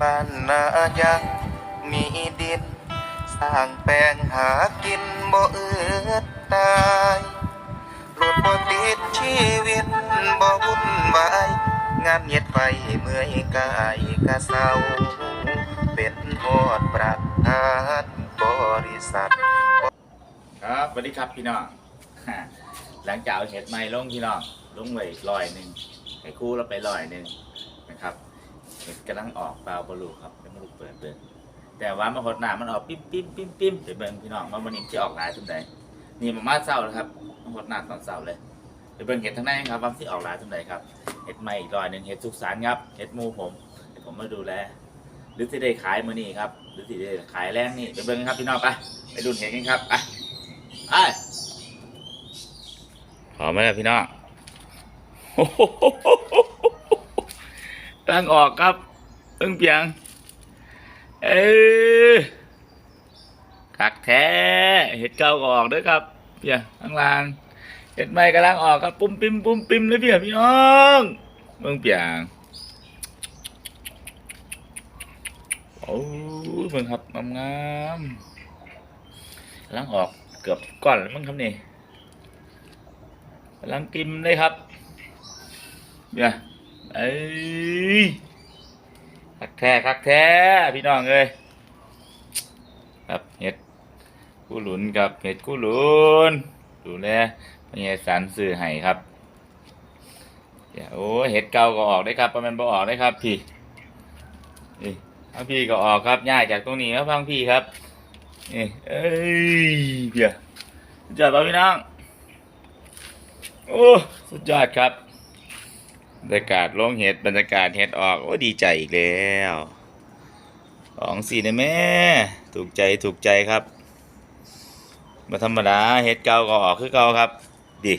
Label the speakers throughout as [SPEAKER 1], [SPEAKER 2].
[SPEAKER 1] บ้านนายังมีดิน สร้างแปลงหากินบ่เอือดตายรถบ่ติดชีวิตบ่วุ่นวายงานเย็ดไฟเมื่อยกายกะเศร้าเป็นหอดประธานบริษัท
[SPEAKER 2] ครับสวัสดีครับพี่น้อง หลังจากเอาเห็ดใหม่ลงพี่น้องลงไว้ลอยหนึ่งให้คู่เราไปลอยหนึ่งนะครับ เห็ดกำลังออกเปล่าบลูครับยังไม่รู้เปิดเปิดแต่ว่ามาหดหนามันออกปิ๊มปิ๊มปิ๊มปิ๊มไปเบิ่งพี่น้องว่าวันนี้ที่ออกหลายทุนใดนี่มามาเศร้าแล้วครับมาหดหนาตอนเศร้าเลยไปเบิ่งเห็ดทั้งนั้นครับว่าที่ออกหลายทุนใดครับเห็ดใหม่อีกลอยหนึ่งเห็ดสุกสารครับเห็ดมูผมเดี๋ยวผมมาดูแลหรือที่ได้ขายมือนี่ครับหรือที่ได้ขายแรงนี่ไปเบิ่งครับพี่น้องไปไปดูเห็ดกันครับไปไปหอมไหมล่ะพี่น้อง โอ้งออกครับเพิ่งเพียง เออคักแท้เห็ดเก่าก็ออกด้วยครับเพียงข้างล่างเห็ดใหม่กำลังออกครับปุ้มปิมปุ้มปิมเลยเพียงพี่น้องเพิ่งเพียงโอ้ยเพิ่งครับงามๆกำลังออกเกือบก้อนแล้วมั้งครับนี่กำลังกิมเลยครับเนี่ย เอ้ยคักแท้คักแท้พี่น้องเอ้ยครับเห็ดกู้หลุนกับเห็ดกู้หลุนดูแลพญาสันซื้อให้ครับเดี๋ยวโอ้เห็ดเก่าก็ออกได้ครับประมาณบ่ออกได้ครับพี่นี่พังพี่ก็ออกครับย้ายจากตรงนี้ครับพังพี่ครับนี่เอ้ยเดี๋ยสุดยอดป่ะพี่น้องโอ้สุดยอดครับ บรรยากาศลงเห็ดบรรยากาศเห็ดออกโอ้ดีใจอีกแล้วสองสี่นะแม่ถูกใจถูกใจครับมาธรรมดาเห็ดเก่าก็ออกคือเก่าครับดิ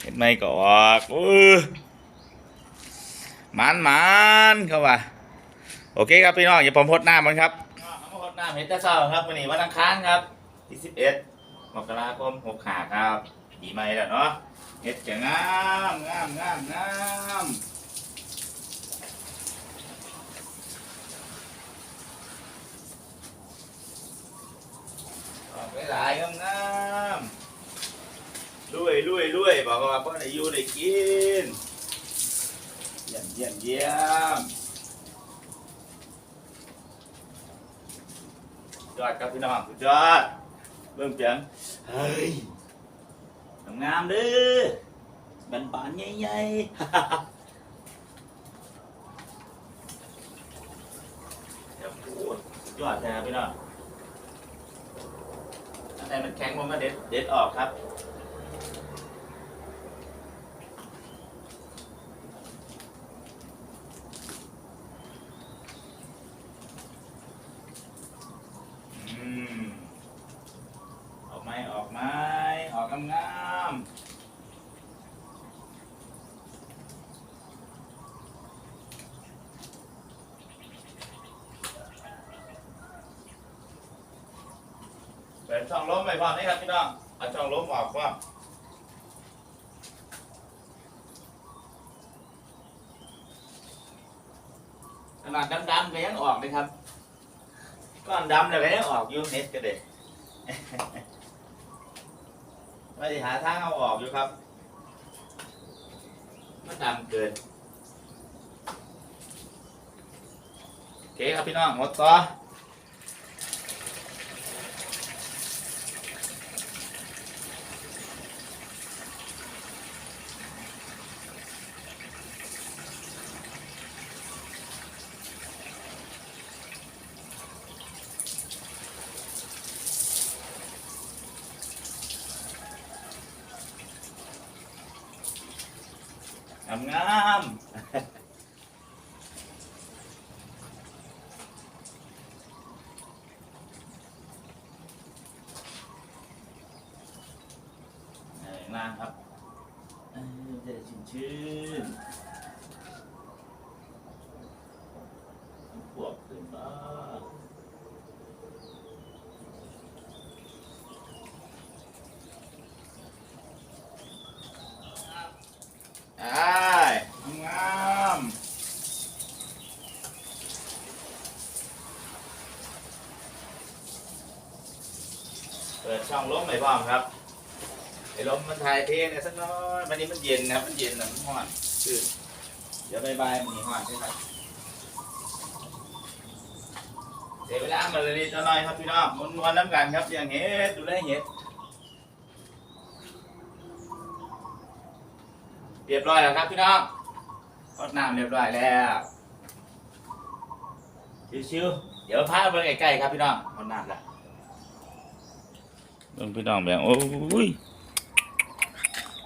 [SPEAKER 2] เห็ดไม่ก็ออกโอ้มันมันเข้ามาโอเคครับพี่น้องอย่าผมพดหน้ามันครับผมาหน้ำเห็ดตะเศร้าครับวันนี้วันอังคารครับที่สิบเอ็ดมกราคมหกขาครับดีไหมล่ะเนาะ เห็ดจะงามงามงามงามออกไปหลายงามงามลุยลุยลุยบอกว่าพ่อได้อยู่ได้กินเยี่ยมเยี่ยมเยี่ยมยอดครับพี่น้องสุดยอดเบิ่งเสียงเฮ้ย งามๆเด้อบันบานๆใหญ่ๆเดี๋ยวพูดสุดยอดแท้พี่น้องอันไหนมันแข็งผมก็เด็ดเด็ดออกครับอืมออกไหมออกไหมออกงามๆ เปิดช่องล้มไปพร้อมนี่ครับพี่น้องเอาช่องล้มออกพร้อมขนาดดำๆก็ยังออกเลยครับก้อนดำเลยก็ยังออกอยู่เน็ตก็เด็ดไม่ได้หาทางเอาออกอยู่ครับ มันดำเกินโอเคครับพี่น้องหมดต่อามงามเออล่างครับเออจะได้ชื่นชื่นพวกขึ้นมาอ้ายงาม ช่องล้มไหนบ้างครับไอ้ลมมันถ่ายเทเนี่ยสักน้อยวันนี้มันเย็นนะครับมันเย็นนะมันห้อนชื่นเดี๋ยวบายๆมันหนีห้อนใช่ไหมเดี๋ยวเวลามาเลยนิดหน่อยครับพี่น้องมวนๆน้ำกันครับอย่างเห็ดดูได้เห็ดเรียบร้อยแล้วครับพี่น้องรดน้ำเรียบร้อยแล้วชิวๆเดี๋ยวพาไปใกล้ๆครับพี่น้องรดน้ำแล้ว เบิ่งพี่น้องแบบโอ้ย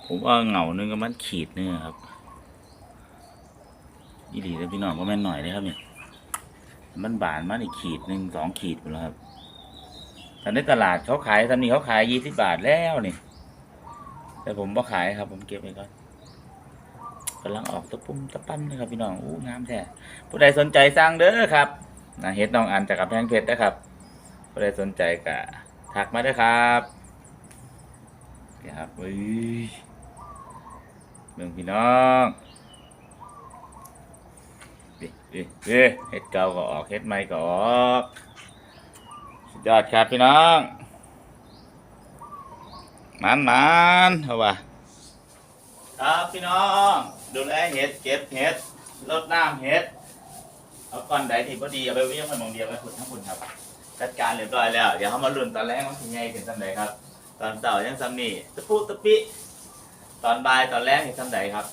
[SPEAKER 2] ผมว่าเหงาหนึงกับมันขีดนึงอครับอีหลีเลยพี่น้องก็แม่นหน่อยเลยครับเนี่ยมันบานมันอีกขีดหนึ่งสองขีดหมดแล้วครับแต่ในตลาดเขาขายตอนนี้เขาขายยี่สิบบาทแล้วนี่แต่ผมบ่ขายครับ ผมเก็บไว้ก่อนกำลังออกตะปุ่มตะปั้มเลยครับพี่น้องอู้งามแท้ผู้ใดสนใจสั่งเด้อครับนะเฮ็ดน้องอันจากกำแพงเพชรนะครับผู้ใดสนใจก็ ถักมาด้วยครับครับเฮ้ยเมืองพี่น้องเฮ้ยเฮ้ยเฮ้ยเฮ็ดเก่าก็ออกเฮ็ดใหม่ก็ออกสุดยอดครับพี่น้องมันมันเอาว่ะครับพี่น้องดูแลเห็ดเก็บเห็ดรดน้ำเห็ดเอาก้อนใดที่พอดีเอาไปเวี่ยงไปหมองเดียวไปขุดทั้งคุณครับ จัดการเรียบร้อยแล้ว เดี๋ยวเขามาลุ้นตอนแรกมันถึงไงถึงสันใดครับ ตอนเต่ายังซ้ำนี่ตะปุตะปิ ตอนบ่ายตอนแรกเห็นซ้ำใดครับ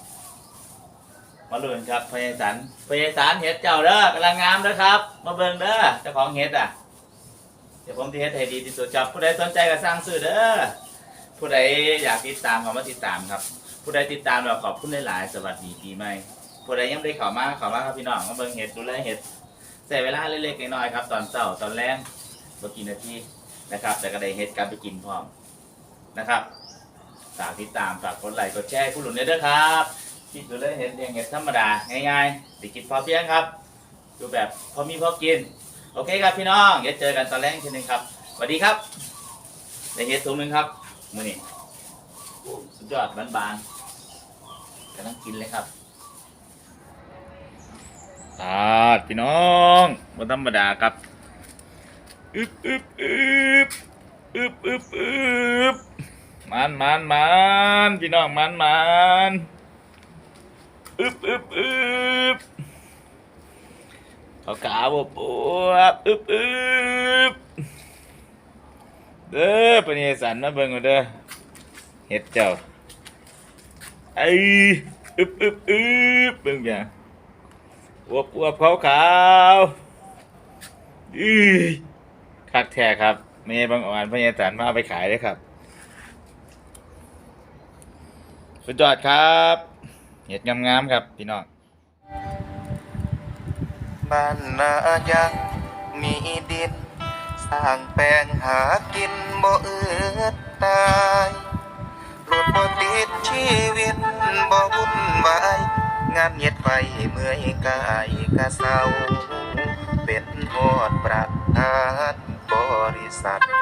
[SPEAKER 2] มาลุ้นครับพยาสันพยาสันเห็ดเจ้าเด้อกำลังงามเด้อครับ มาเบิ่งเด้อเจ้าของเห็ดอะ เดี๋ยวผมจะเฮ็ดให้ดีที่สุดครับผู้ใดสนใจก็สร้างซื้อเด้อ ผู้ใดอยากติดตามก็มาติดตามครับ ผู้ใดติดตามเราขอบคุณหลายๆสวัสดีปีใหม่ผู้ใดยังไม่ได้เข้ามาเข้ามาครับพี่น้องมาเบิ่งเห็ดดูแลเห็ด ใช้เวลาเล็กๆน้อยๆครับ ตอนเช้าตอนแรกบ่กี่นาทีนะครับ แต่ก็ได้เฮ็ดกันไปกินพร้อมนะครับฝากติดตามฝากกดไลค์กดแชร์ผู้หลุนด้วยนะครับคิดดูเลยเห็ดเองเห็ดธรรมดาง่ายๆติกินพอเพียงครับดูแบบพอมีพอกิน โอเคครับพี่น้องเดี๋ยวเจอกันตอนแรกทีนึงครับสวัสดีครับได้เห็ดถุงนึงครับมือนี้สุดยอดบานๆกำลังกินเลยครับ ตาดพี่น้องบ่ธรรมดาครับอึบอึบอึบอึบอึบอึบมันมันมันพี่น้องมันมันอึบอึบอึบเขากาบปวบอึบอึบเด้อปณิสันมาเบิ่งเอาเด้อเฮ็ดเจ้าไอ้อึบอึบอึบเบิ่งอย่าง อวบอวบขาวขาวอื้อคักแท้ครับเมย์บางอ่อนพญาสันมาเอาไปขายเลยครับ สุดยอดครับเห็ดงามๆครับพี่น้อง
[SPEAKER 1] บ้านนายังมีดิน สร้างแปลงหากินบ่เอือดตายรถบ่ติดชีวิตบ่วุ่นวาย งานเย็ดไฟเมื่อยกายกะเศร้าเป็นฮอดประธานบริษัท